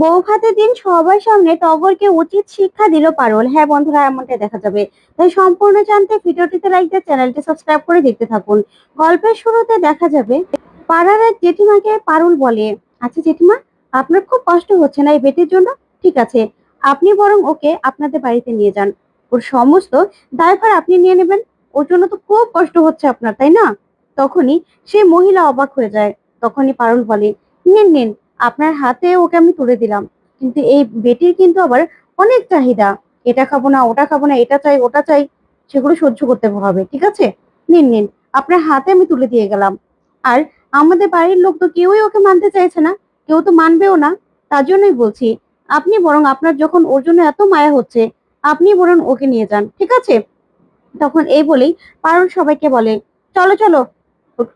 বউ ভাতের দিন সবার সামনে টগরকে উচিত শিক্ষা দিল পারুল। হ্যাঁ বন্ধুরা, এমনটাই দেখা যাবে। তাই সম্পূর্ণ জানতে ভিডিওটিতে লাইক দিয়ে চ্যানেলটি সাবস্ক্রাইব করে দেখতে থাকুন। গল্পের শুরুতে দেখা যাবে পাড়ার এক জেঠিমাকে পারুল বলে আচ্ছা জেঠিমা, আপনার খুব কষ্ট হচ্ছে না এই বেটির জন্য? ঠিক আছে, আপনি বরং ওকে আপনাদের বাড়িতে নিয়ে যান। ওর সমস্ত দায়ভার আপনি নিয়ে নেবেন। ওর জন্য তো খুব কষ্ট হচ্ছে আপনার, তাই না? তখনই সেই মহিলা অবাক হয়ে যায়। তখনই পারুল বলে, নিন নিন আপনার হাতে ওকে আমি তুলে দিলাম। কিন্তু এই বেটির কিন্তু আবার অনেক চাহিদা। এটা খাব না, ওটা খাব না, এটা চাই, ওটা চাই, সেগুলো সহ্য করতে হবে, ঠিক আছে? নিন নিন, আপনার হাতে আমি তুলে দিয়ে গেলাম। আর আমাদের বাড়ির লোক তো কেউই ওকে মানতে চাইছে না, কেউ তো মানবেও না, তার জন্যই বলছি, আপনি বরং আপনার যখন ওর জন্য এত মায়া হচ্ছে, আপনি বরং ওকে নিয়ে যান, ঠিক আছে? তখন এই বলেই পারুল সবাইকে বলে, চলো চলো,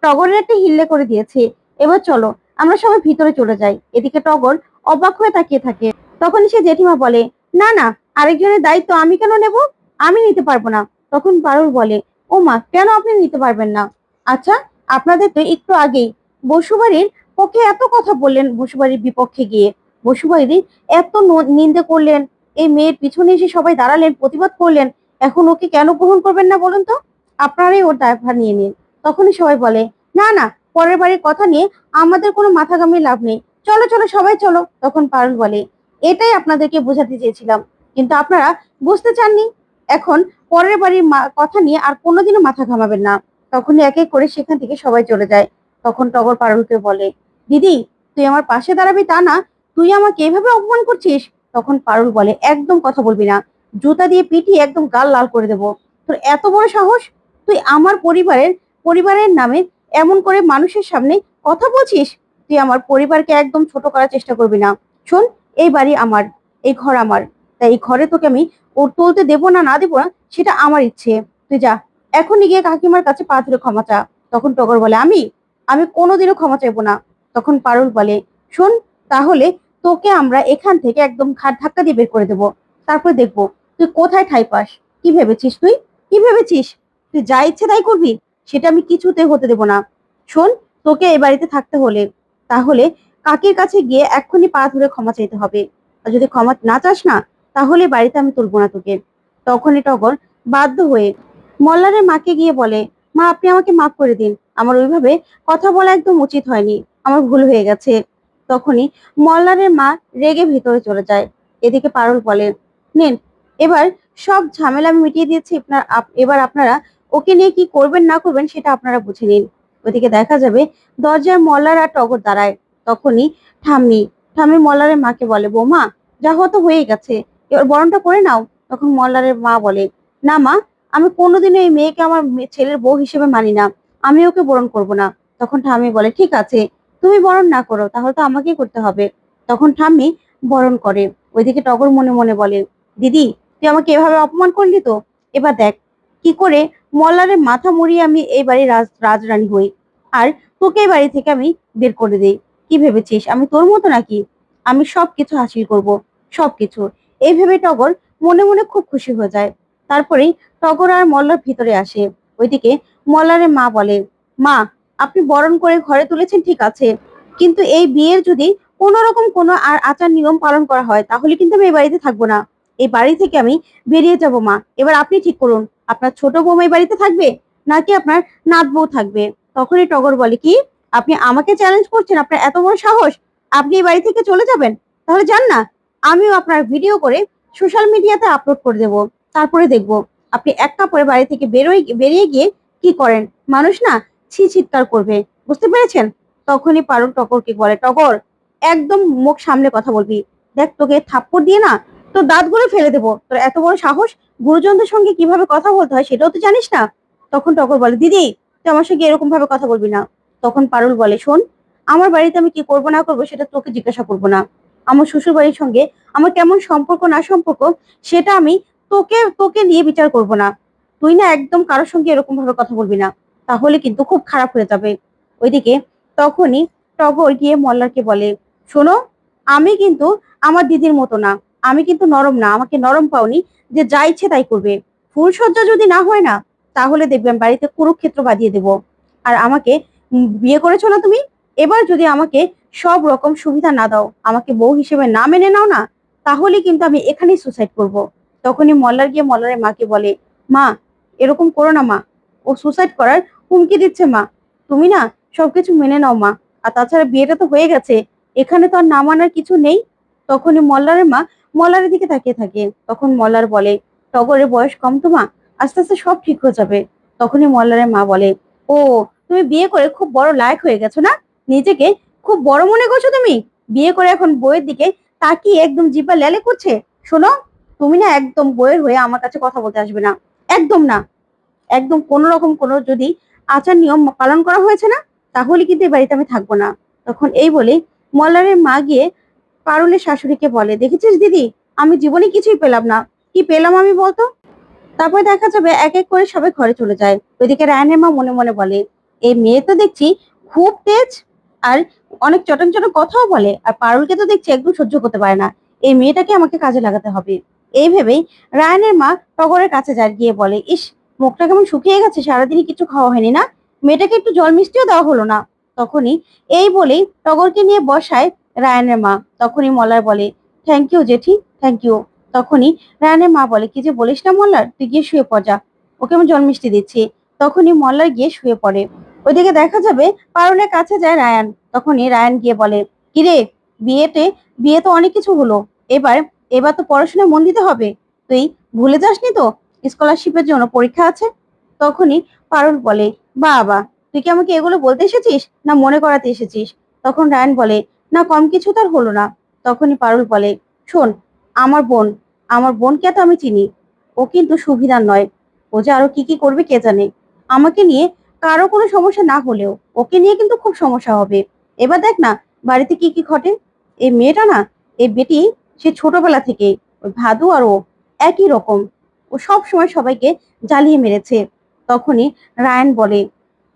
টগরের একটা হিল্লে করে দিয়েছি, এবার চলো আমরা সবাই ভিতরে চলে যাই। এদিকে টগর অবাক হয়ে তাকিয়ে থাকে। তখন সে জেঠিমা বলে, না না, আরেকজনের দায়িত্ব আমি কেন নেব? আমি নিতে পারব না। তখন পারুল বলে, ও মা, কেন আপনি নিতে পারবেন না? আচ্ছা আপনাদের তো একটু আগেই বসুবাড়ির পক্ষে এত কথা বললেন বসুবাড়ির বিপক্ষে গিয়ে। বসুবাড়ির এত নিন্দে করলেন, এই মেয়ের পিছনে এসে সবাই দাঁড়ালেন, প্রতিবাদ করলেন, এখন ওকে কেন গ্রহণ করবেন না বলুন তো? আপনারাই ওর দায়ভার নিয়ে নিন। তখনই সবাই বলে, না না পরের বাড়ির কথা নিয়ে আমাদের কোনো মাথা ঘামিয়ে লাভ নেই। চলো চলো, সবাই চলো, তখন পারুল বলে। এটাই আপনাদেরকে বোঝাতে চেয়েছিলাম। কিন্তু আপনারা বুঝতে চাননি। এখন পরের বাড়ির কথা নিয়ে আর কোনোদিনও মাথা ঘামাবেন না। তখনই এক এক করে সেখান থেকে সবাই চলে যায়। তখন টগর পারুলকে বলে, দিদি, তুই আমার পাশে দাঁড়াবি তা না। তুই আমাকে এভাবে অপমান করছিস? তখন পারুল বলে, একদম কথা বলবি না। জুতা দিয়ে পিটিয়ে একদম গাল লাল করে দেবো। তোর এত বড় সাহস? তুই আমার পরিবারের পরিবারের নামে এমন করে মানুষের সামনে কথা বলছিস? তুই আমার পরিবারকে একদম ছোট করার চেষ্টা করবি না। শোন, এই বাড়ি আমার, এই ঘর আমার। তাই এই ঘরে তোকে আমি ওর তুলতে দেবো না না দেবো না, সেটা আমার ইচ্ছে। তুই যা, এখনই গিয়ে কাকিমার কাছে পা ধরে ক্ষমা চা। তখন টগর বলে, আমি? আমি কোনোদিনও ক্ষমা চাইব না। তখন পারুল বলে, শোন, তাহলে তোকে আমরা এখান থেকে একদম ঘাট ধাক্কা দিয়ে বের করে দেবো। তারপর দেখব, তুই কোথায় ঠাই পাস? কি ভেবেছিস তুই? কি ভেবেছিস? তুই যা ইচ্ছে তাই করবি? সেটা আমি কিছুতে হতে দেবো না। শোন, তোকে এই বাড়িতে থাকতে হলে, তাহলে কাকির কাছে গিয়ে এক্ষুনি পা ধরে ক্ষমা চাইতে হবে। আর যদি ক্ষমা না চাস না, তাহলে বাড়িতে আমি তুলবো না তোকে। তখনই টগর বাধ্য হয়ে মল্লারের মাকে গিয়ে বলে, মা, আপনি আমাকে মাফ করে দিন। আমার ওইভাবে কথা বলা একদম উচিত হয়নি। আমার ভুল হয়ে গেছে। তখনই মল্লারের মা রেগে ভিতরে চলে যায়। এদিকে পারুল বলে, নিন, এবার সব ঝামেলা আমি মিটিয়ে দিয়েছি। আপনার আপ- এবার আপনারা ওকে নিয়ে কি করবেন না করবেন সেটা আপনারা বুঝে নিন। ওদিকে দেখা যাবে দরজায় মল্লার আর টগর দাঁড়ায়। তখনই ঠাম্মি ঠাম্মি মল্লারের মাকে বলে, বৌমা, যা হতো হয়ে গেছে। এবার বরণটা করে নাও। তখন মল্লারের মা বলে, না মা, আমি কোনোদিনও এই মেয়েকে আমার ছেলের বউ হিসেবে মানি না। আমি ওকে বরণ করব না। তখন ঠাম্মি বলে, ঠিক আছে, তুমি বরণ না করো, তাহলে তো আমাকেই করতে হবে। তখন ঠাম্মি বরণ করে। ওইদিকে টগর মনে মনে বলে, দিদি, তুই আমাকে এভাবে অপমান করলি তো? এবার দেখ কি করে মল্লারের মাথা মুড়িয়ে আমি এই বাড়ির রাজ, রাজরানী হই? আর তোকে এই বাড়ি থেকে আমি বের করে দেই। কি ভেবেছিস? আমি তোর মতো নাকি? আমি সব কিছু হাসিল করব সব কিছু এই ভেবে টগর মনে মনে খুব খুশি হয়ে যায়। তারপরেই টগর আর মল্লার ভিতরে আসে। ওইদিকে মল্লারের মা বলে, মা, আপনি বরণ করে ঘরে তুলেছেন, ঠিক আছে। কিন্তু এই বিয়ের যদি কোনো রকম কোনো আর আচার নিয়ম পালন করা হয়, তাহলে কিন্তু আমি এই বাড়িতে থাকব না। এই বাড়ি থেকে আমি বেরিয়ে যাব, মা। এবার আপনি ঠিক করুন। আপনার ছোট বৌমা এই বাড়িতে থাকবে নাকি আপনার নাত বউ থাকবে? তখনই টগর বলে, কি? আপনি আমাকে চ্যালেঞ্জ করছেন? আপনার এত বড় সাহস? আপনি এই বাড়ি থেকে চলে যাবেন? তাহলে যান না। আমিও আপনার ভিডিও করে সোশ্যাল মিডিয়াতে আপলোড করে দেব। তারপরে দেখব আপনি এক কাপড়ে বাড়ি থেকে বেরোয়, বেরিয়ে গিয়ে কি করেন? মানুষ না ছি চিৎকার করবে। বুঝতে পেরেছেন? তখনই পারুল টগরকে বলে, টগর, একদম মুখ সামনে কথা বলবি। দেখ, তোকে থাপ্পড় দিয়ে না তোর দাঁতগুলো ফেলে দেবো। তোর এত বড় সাহস গুরুজনদের সঙ্গে কীভাবে কথা বলতে হয় সেটাও তো জানিস না? তখন টগর বলে, দিদি, তুই আমার সঙ্গে এরকম ভাবে কথা বলবি না। তখন পারুল বলে, শোন, আমার বাড়িতে আমি কি করব না করব সেটা তোকে জিজ্ঞাসা করব না। আমার শ্বশুর বাড়ির সঙ্গে আমার কেমন সম্পর্ক না সম্পর্ক সেটা আমি তোকে তোকে নিয়ে বিচার করব না। তুই না একদম কারোর সঙ্গে এরকম ভাবে কথা বলবি না। তাহলে কিন্তু খুব খারাপ হয়ে যাবে। ওইদিকে তখনই টগর গিয়ে মল্লারকে বলে, শোনো, আমি কিন্তু আমার দিদির মতো না। আমি কিন্তু নরম না, আমাকে নরম পাওনি, যে যা ইচ্ছে তাই করবে। ফুলসজ্জা যদি না হয় না, তাহলে দেখবেন বাড়িতে কুরুক্ষেত্র বাঁধিয়ে দেব। আর আমাকে বিয়ে করেছ না তুমি? এবার যদি আমাকে সব রকম সুবিধা না দাও, আমাকে বউ হিসেবে না মেনে নাও না, তাহলে কিন্তু আমি এখানেই সুসাইড করব। তখনই মল্লার গিয়ে মল্লারের মাকে বলে, মা, এরকম করো না মা। ও সুসাইড করার হুমকি দিচ্ছে মা। তুমি না সবকিছু মেনে নাও মা। আর তাছাড়া বিয়েটা তো হয়ে গেছে, এখানে তো আর না মানার কিছু নেই? তখনই মল্লারের মা মল্লারের দিকে তাকিয়ে থাকে। তখন মলার বলে, টগরের বয়স কম তো মা, আস্তে আস্তে সব ঠিক হয়ে যাবে। তখনই মল্লারের মা বলে, ও, তুমি বিয়ে করে খুব বড় লায়ক হয়ে গেছো না? নিজেকে খুব বড় মনে করছ তুমি? বিয়ে করে এখন বইয়ের দিকে তাকিয়ে একদম জিব্বা লেলে করছে? শোনো, তুমি না একদম বইয়ের হয়ে আমার কাছে কথা বলতে আসবে না। একদম না। একদম কোনো রকম কোনো যদি আচার নিয়ম পালন করা হয়েছে না, তাহলে কিন্তু এই বাড়িতে আমি থাকব না। তখন এই বলে মল্লারের মা গিয়ে পারুলের শাশুড়িকে বলে, দেখেছিস দিদি? আমি জীবনে কিছুই পেলাম না। কি পেলাম আমি বলতো? তারপরে দেখা যাবে এক এক করে সবাই ঘরে চলে যায়। ওইদিকে রায়নের মা মনে মনে বলে এই মেয়ে তো দেখছি খুব তেজ আর অনেক চটন চটন কথাও বলে আর পারুলকে তো দেখছি একদম সহ্য করতে পারে না। এই মেয়েটাকে আমাকে কাজে লাগাতে হবে। এই ভেবেই রায়নের মা টগরের কাছে যায়, গিয়ে বলে, ইস, মুখটা কেমন শুকিয়ে গেছে, সারাদিনই কিছু খাওয়া হয়নি না? মেয়েটাকে একটু জল মিষ্টিও দেওয়া হলো না? তখনই এই বলেই টগরকে নিয়ে বসায় রায়নের মা তখনই মলার বলে থ্যাংক ইউ জেঠি থ্যাংক ইউ তখনই রায়নের মা বলে, কি যে বলিস না মল্লার তুই গিয়ে শুয়ে পড় ওকে আমি জল মিষ্টি দিচ্ছি। তখনই মল্লার গিয়ে শুয়ে পড়ে। ওইদিকে দেখা যাবে পারুলের কাছে যায় রায়ান। তখনই রায়ান গিয়ে বলে, কিরে, বিয়েতে বিয়ে তো অনেক কিছু হলো। এবার এবার তো পড়াশোনায় মন দিতে হবে। তুই ভুলে যাসনি তো? স্কলারশিপের জন্য পরীক্ষা আছে? তখনই পারুল বলে, বাবা, তুই কি আমাকে এগুলো বলতে এসেছিস? না মনে করাতে এসেছিস? তখন রায়ান বলে না, কম কিছু তার হলো না। তখনই পারুল বলে, শোন, আমার বোন, আমার বোনকে তো আমি চিনি। ও কিন্তু সুবিধার নয়। ও যে আরও কি কি করবে কে জানে। আমাকে নিয়ে কারও কোনো সমস্যা না হলেও ওকে নিয়ে কিন্তু খুব সমস্যা হবে। এবার দেখ না, বাড়িতে কি কি ঘটে? এই মেয়েটা না, এই বেটি, সে ছোটবেলা থেকে ওই ভাদু আর ও একই রকম। ও সব সময় সবাইকে জ্বালিয়ে মেরেছে। তখনই রায়ন বলে,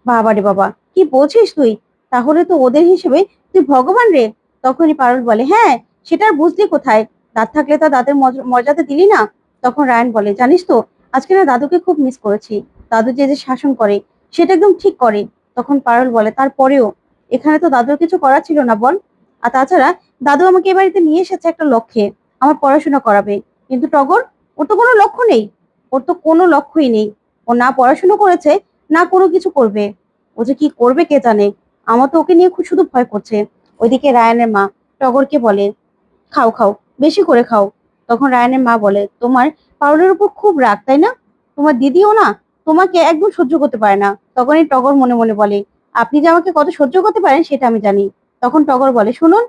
বাবা রে বাবা, কি বলছিস তুই? তাহলে তো ওদের হিসেবে তুই ভগবান রে? তখনই পারুল বলে হ্যাঁ সেটা আর বুঝলি কোথায়? দাঁত থাকলে তা দাঁতের মর্য- মর্যাদা দিলি না? তখন রায়ন বলে, জানিস তো, আজকে না দাদুকে খুব মিস করেছি। দাদু যে যে শাসন করে, সেটা একদম ঠিক করে। তখন পারুল বলে, তারপরেও? এখানে তো দাদুর কিছু করার ছিল না বল? আর তাছাড়া, দাদু আমাকে এ বাড়িতে নিয়ে এসেছে একটা লক্ষ্যে। আমার পড়াশোনা করাবে। কিন্তু টগর, ওর তো কোনো লক্ষ্য নেই। ওর তো কোনো লক্ষ্যই নেই। ও না পড়াশোনা করেছে, না কোনো কিছু করবে। ও যে কি করবে কে জানে? আমার তো ওকে নিয়ে খুব শুধু ভয় করছে। ওইদিকে রায়ানের মা টগরকে বলে, খাও খাও, বেশি করে খাও। তখন রায়ানের মা বলে, তোমার পারুলের উপর খুব রাগ, তাই না? তোমার দিদিও না তোমাকে একদম সহ্য করতে পারে না। তখনই টগর মনে মনে বলে, আপনি যে আমাকে কত সহ্য করতে পারেন সেটা আমি জানি। তখন টগর বলে, শুনুন,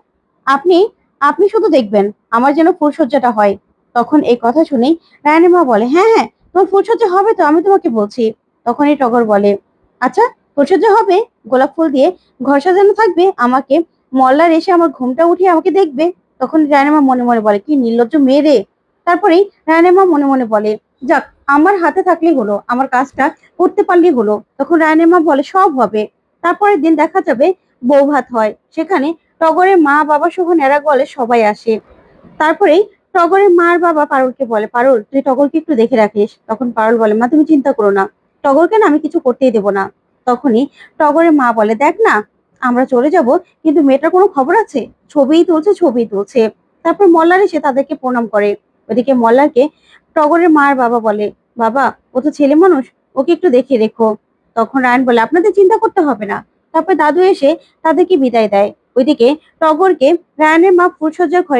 আপনি আপনি শুধু দেখবেন আমার যেন ফুলসজ্জাটা হয়। তখন এই কথা শুনেই রায়ানের মা বলে হ্যাঁ হ্যাঁ তোমার ফুলসজ্জা হবে তো, আমি তোমাকে বলছি। তখনই টগর বলে আচ্ছা ফুলসজ্জা হবে, গোলাপ ফুল দিয়ে ঘর সাজানো থাকবে, আমাকে মল্লার এসে আমার ঘুমটা উঠিয়ে আমাকে দেখবে। তখন রায়নের মা মনে মনে বলে, কি নির্লজ্জ মেয়ে রে। তারপরেই রায়নের মা মনে মনে বলে, যাক, আমার হাতে থাকলেই হলো, আমার কাজটা করতে পারলেই হলো। তখন রায়নের মা বলে, সব হবে। তারপরের দিন দেখা যাবে, বউ ভাত হয়। সেখানে টগরের মা, বাবা সহ নেড়া গলে সবাই আসে। তারপরেই টগরের মা আর বাবা পারুলকে বলে, পারুল, তুই টগরকে একটু দেখে রাখিস। তখন পারুল বলে, মা, তুমি চিন্তা করো না। টগরকে না আমি কিছু করতেই দেবো না। তখনই টগরের মা বলে, দেখ না, আমরা চলে যাব, কিন্তু মেয়েটার কোনো খবর আছে? ছবিই তুলছে ছবিই তুলছে। তারপর মল্লার এসে তাদেরকে প্রণাম করে। ওদিকে মল্লারকে টগরের মার বাবা বলে, বাবা, ও তো ছেলে মানুষ, ওকে একটু দেখে রেখো। তখন রায়ন বলে, আপনাদের চিন্তা করতে হবে না। তারপর দাদু এসে তাদেরকে বিদায় দেয়। ওইদিকে টগরকে রায়নের মা ফুলসজ্জা ঘরে